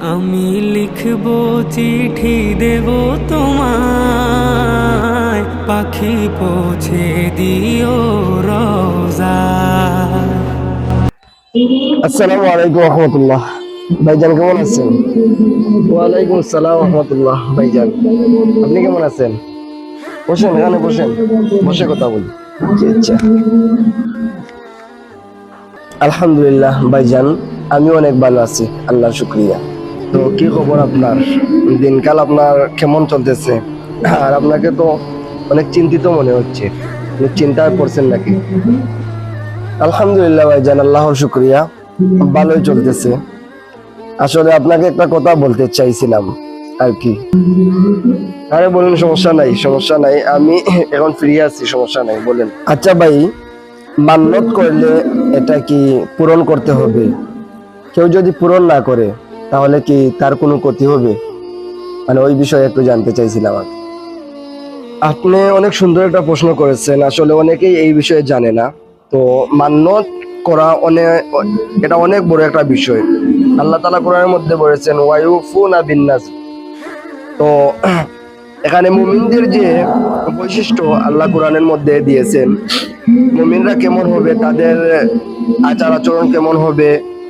আমি লিখব চিঠি দেব তোমায়। পাখি পৌঁছে দিও রোজা। আসসালামু আলাইকুম রহমতুল্লাহ। ভাইজান কেমন আছেন? ওয়ালাইকুম আসসালাম রহমতুল্লাহ ভাইজান। আপনি কেমন আছেন? বসেন এখানে বসেন। বসে কথা বলি। আচ্ছা আলহামদুলিল্লাহ ভাইজান। আমি অনেক ভালো আছি। আল্লাহ শুক্রিয়া। তো কি খবর আপনার? দিনকাল আপনার কেমন চলতেছে? আর আপনাকে তো অনেক চিন্তিত মনে হচ্ছে। চিন্তায় পড়ছেন নাকি? আলহামদুলিল্লাহ ভাইজান, আল্লাহর শুক্রিয়া। ভালোই চলতেছে। আসলে আপনাকে একটা কথা বলতে চাইছিলাম আর কি। আরে বলুন, সমস্যা নাই সমস্যা নাই। আমি এখন ফ্রি আছি, সমস্যা নাই, বলেন। আচ্ছা ভাই মান্যত করলে এটা কি পূরণ করতে হবে? কেউ যদি পূরণ না করে তাহলে কি তার কোনো ক্ষতি হবে? মানে ওই বিষয়ে একটু জানতে চাইছিলাম আর আপনি অনেক সুন্দর একটা প্রশ্ন করেছেন, আসলে অনেকেই এই বিষয়ে জানে না। তো মান্যত করা অনেক এটা অনেক বড় একটা বিষয়। আল্লাহ তালা কোরআনের মধ্যে বলেছেন ওয়াইফুনা বিন্নাস। তো এখানে মুমিনদের যে বৈশিষ্ট্য আল্লাহ কোরআনের মধ্যে দিয়েছেন, মুমিনরা কেমন হবে, তাদের আচার আচরণ কেমন হবে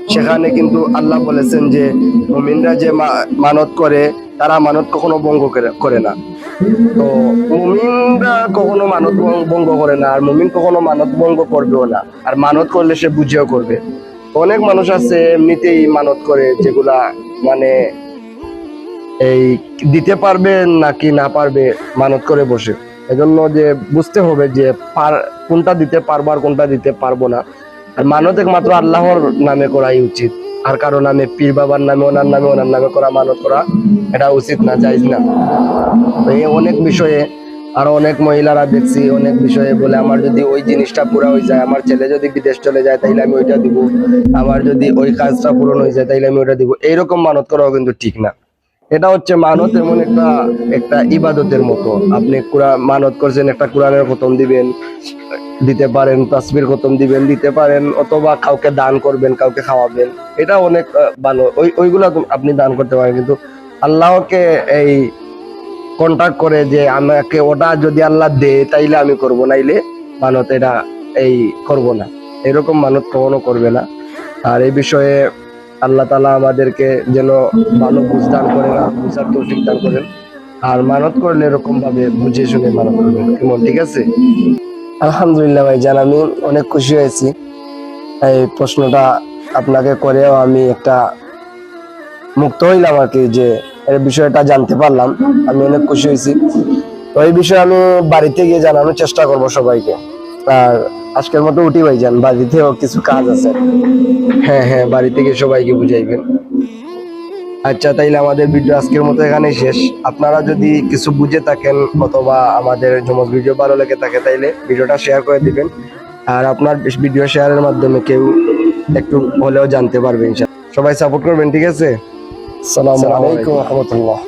সেখানে কিন্তু আল্লাহ বলেছেন যে মুমিনরা যে মানত করে, তারা মানত কখনো ভঙ্গ করে- না। তো মুমিনরা কখনো মানত ভঙ্গ করে না, আর মুমিন কখনো মানত ভঙ্গ করবেও না, আর মানত করলে সে বুঝেও করবে। অনেক মানুষ আছে এমনিতেই মানত করে, যেগুলা মানে এই দিতে পারবে নাকি না পারবে মানত করে বসে। এজন্য যে বুঝতে হবে যে পার কোনটা দিতে পারব আর কোনটা দিতে পারব না। আর মানত একমাত্র আল্লাহর নামে করাই উচিত। আর কারও নামে, পীর বাবার নামে, ওনার নামে ওনার নামে করা, মানত করা, এটা উচিত না যাইজ না। তো এই অনেক বিষয়ে আরও অনেক মহিলারা দেখছি, অনেক বিষয়ে বলে, আমার যদি ওই জিনিসটা পুরো হয়ে যায়, আমার ছেলে যদি বিদেশ চলে যায়, তাইলে আমি ওইটা দিব। আমার যদি ওই কাজটা পূরণ হয়ে যায়, তাইলে আমি ওইটা দিব। এইরকম মানত করাও কিন্তু ঠিক না। এটা হচ্ছে মানত এমন একটা একটা ইবাদতের মতো। আপনি কোরআন, মানত করছেন, একটা কোরআনের খতম দিবেন। দিতে পারেন, তাসবির খতম দিবেন, দিতে পারেন, অথবা কাউকে দান করবেন, কাউকে খাওয়াবেন। এটা অনেক ভালো। ওই, ওইগুলা তো আপনি দান করতে পারেন, কিন্তু আল্লাহকে এই কন্টাক্ট করে যে আমাকে ওটা যদি আল্লাহ দে, তাইলে আমি করব, নাইলে মানত এটা এই করব না। এরকম মানত কখনো করবে না। আর এই বিষয়ে আল্লাহ তালা আমাদেরকে যেন ভালো বুঝ দান করেন আর বুঝার তৌফিক দান করেন। আর মানত করলে এরকম ভাবে বুঝে শুনে মানত করবেন। কেমন? ঠিক আছে? আলহামদুলিল্লাহ ভাই, জান, আমি অনেক খুশি হয়েছি। এই প্রশ্নটা আপনাকে করেও আমি একটা মুক্ত হইলাম আর কি, যে এর বিষয়টা জানতে পারলাম। আমি অনেক খুশি হয়েছি। তো এই বিষয়ে আমি বাড়িতে গিয়ে জানানোর চেষ্টা করব সবাইকে। আর আজকের মতো উঠি ভাই যান বাড়িতেও কিছু কাজ আছে। হ্যাঁ হ্যাঁ বাড়িতে গিয়ে সবাইকে বুঝাইবেন। আচ্ছা তাইলে আমাদের ভিডিও আজকের মতো এখানেই শেষ। আপনারা যদি কিছু বুঝে থাকেন অথবা আমাদের জমজ ভিডিও ভালো লেগে থাকে তাইলে ভিডিওটা শেয়ার করে দিবেন। আর আপনার ভিডিও শেয়ারের মাধ্যমে কেউ একটু হলেও জানতে পারবে সবাই সাপোর্ট করবেন ঠিক আছে? সালামালাইকুম রহমতুল্লাহ।